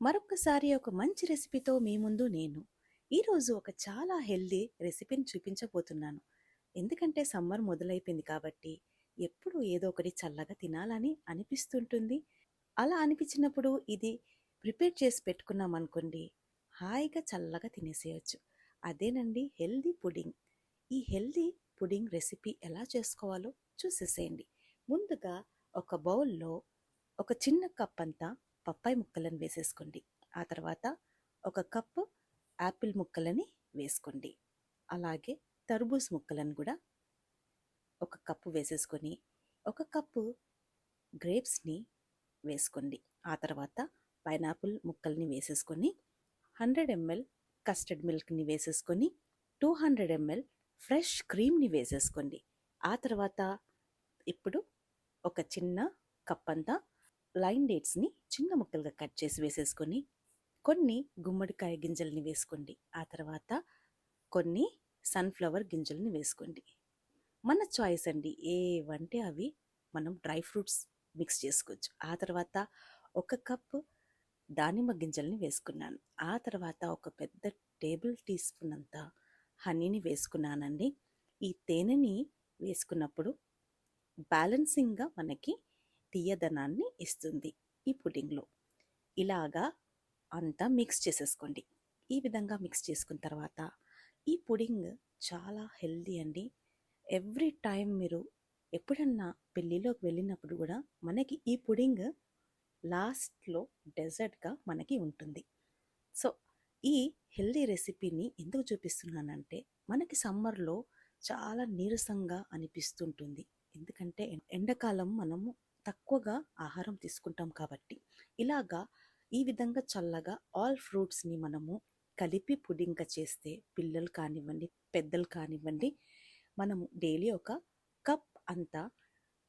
మరొకసారి ఒక మంచి రెసిపీతో మీ ముందు నేను. ఈరోజు ఒక చాలా హెల్దీ రెసిపీని చూపించబోతున్నాను. ఎందుకంటే సమ్మర్ మొదలైపోయింది కాబట్టి ఎప్పుడు ఏదో ఒకటి చల్లగా తినాలని అనిపిస్తుంటుంది. అలా అనిపించినప్పుడు ఇది ప్రిపేర్ చేసి పెట్టుకున్నాం అనుకోండి హాయిగా చల్లగా తినేసేయచ్చు. అదేనండి హెల్దీ పుడింగ్. ఈ హెల్దీ పుడింగ్ రెసిపీ ఎలా చేసుకోవాలో చూసేసేయండి. ముందుగా ఒక బౌల్లో ఒక చిన్న కప్ అంతా పప్పాయి ముక్కలను వేసేసుకోండి. ఆ తర్వాత ఒక కప్పు యాపిల్ ముక్కలని వేసుకోండి. అలాగే తర్బూజ్ ముక్కలను కూడా ఒక కప్పు వేసేసుకొని ఒక కప్పు గ్రేప్స్ని వేసుకోండి. ఆ తర్వాత పైనాపిల్ ముక్కల్ని వేసేసుకొని హండ్రెడ్ ఎంఎల్ కస్టర్డ్ మిల్క్ని వేసేసుకొని టూ హండ్రెడ్ ఎంఎల్ ఫ్రెష్ క్రీమ్ని వేసేసుకోండి. ఆ తర్వాత ఇప్పుడు ఒక చిన్న కప్ అంతా లైన్ డేట్స్ని చిన్న ముక్కలుగా కట్ చేసి వేసేసుకొని కొన్ని గుమ్మడికాయ గింజల్ని వేసుకోండి. ఆ తర్వాత కొన్ని సన్ఫ్లవర్ గింజల్ని వేసుకోండి. మన చాయిస్ అండి. ఏవంటే అవి మనం డ్రై ఫ్రూట్స్ మిక్స్ చేసుకోవచ్చు. ఆ తర్వాత ఒక కప్ దానిమ్మ గింజల్ని వేసుకున్నాను. ఆ తర్వాత ఒక పెద్ద టేబుల్ టీ స్పూన్ అంత హనీని వేసుకున్నానండి. ఈ తేనెని వేసుకున్నప్పుడు బ్యాలెన్సింగ్గా మనకి తీయదనాన్ని ఇస్తుంది ఈ పుడింగ్లో ఇలాగా అంతా మిక్స్ చేసేసుకోండి. ఈ విధంగా మిక్స్ చేసుకున్న తర్వాత ఈ పుడింగ్ చాలా హెల్దీ అండి. ఎవ్రీ టైం మీరు ఎప్పుడన్నా పెళ్ళిలోకి వెళ్ళినప్పుడు కూడా మనకి ఈ పుడింగ్ లాస్ట్లో డెజర్ట్గా మనకి ఉంటుంది. సో ఈ హెల్దీ రెసిపీని ఎందుకు చూపిస్తున్నానంటే మనకి సమ్మర్లో చాలా నీరసంగా అనిపిస్తుంటుంది. ఎందుకంటే ఎండాకాలం మనము తక్కువగా ఆహారం తీసుకుంటాం కాబట్టి. ఇలాగా ఈ విధంగా చల్లగా ఆల్ ఫ్రూట్స్ని మనము కలిపి పుడింక చేస్తే పిల్లలు కానివ్వండి పెద్దలు కానివ్వండి మనము డైలీ ఒక కప్ అంతా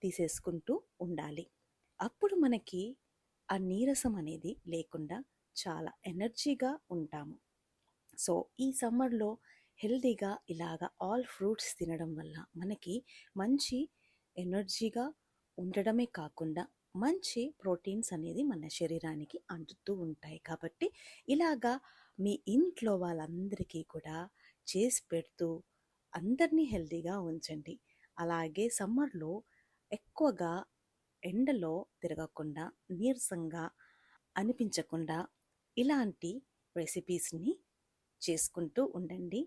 తీసేసుకుంటూ ఉండాలి. అప్పుడు మనకి ఆ నీరసం అనేది లేకుండా చాలా ఎనర్జీగా ఉంటాము. సో ఈ సమ్మర్లో హెల్దీగా ఇలాగా ఆల్ ఫ్రూట్స్ తినడం వల్ల మనకి మంచి ఎనర్జీగా ఉండడమే కాకుండా మంచి ప్రోటీన్స్ అనేది మన శరీరానికి అందుతూ ఉంటాయి. కాబట్టి ఇలాగా మీ ఇంట్లో వాళ్ళందరికీ కూడా చేసి పెడుతూ అందరినీ హెల్తీగా ఉంచండి. అలాగే సమ్మర్లో ఎక్కువగా ఎండలో తిరగకుండా నీరసంగా అనిపించకుండా ఇలాంటి రెసిపీస్ని చేసుకుంటూ ఉండండి.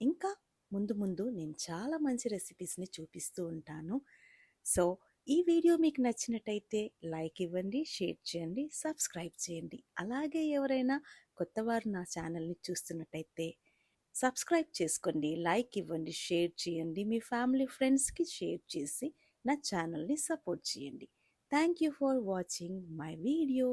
ఇంకా ముందు ముందు నేను చాలా మంచి రెసిపీస్ని చూపిస్తూ ఉంటాను. సో ఈ వీడియో మీకు నచ్చినట్టయితే లైక్ ఇవ్వండి షేర్ చేయండి సబ్స్క్రైబ్ చేయండి. అలాగే ఎవరైనా కొత్తవారు నా ఛానల్ని చూస్తున్నట్టయితే సబ్స్క్రైబ్ చేసుకోండి లైక్ ఇవ్వండి షేర్ చేయండి. మీ ఫ్యామిలీ ఫ్రెండ్స్కి షేర్ చేసి నా ఛానల్ని సపోర్ట్ చేయండి. Thank you for watching my video.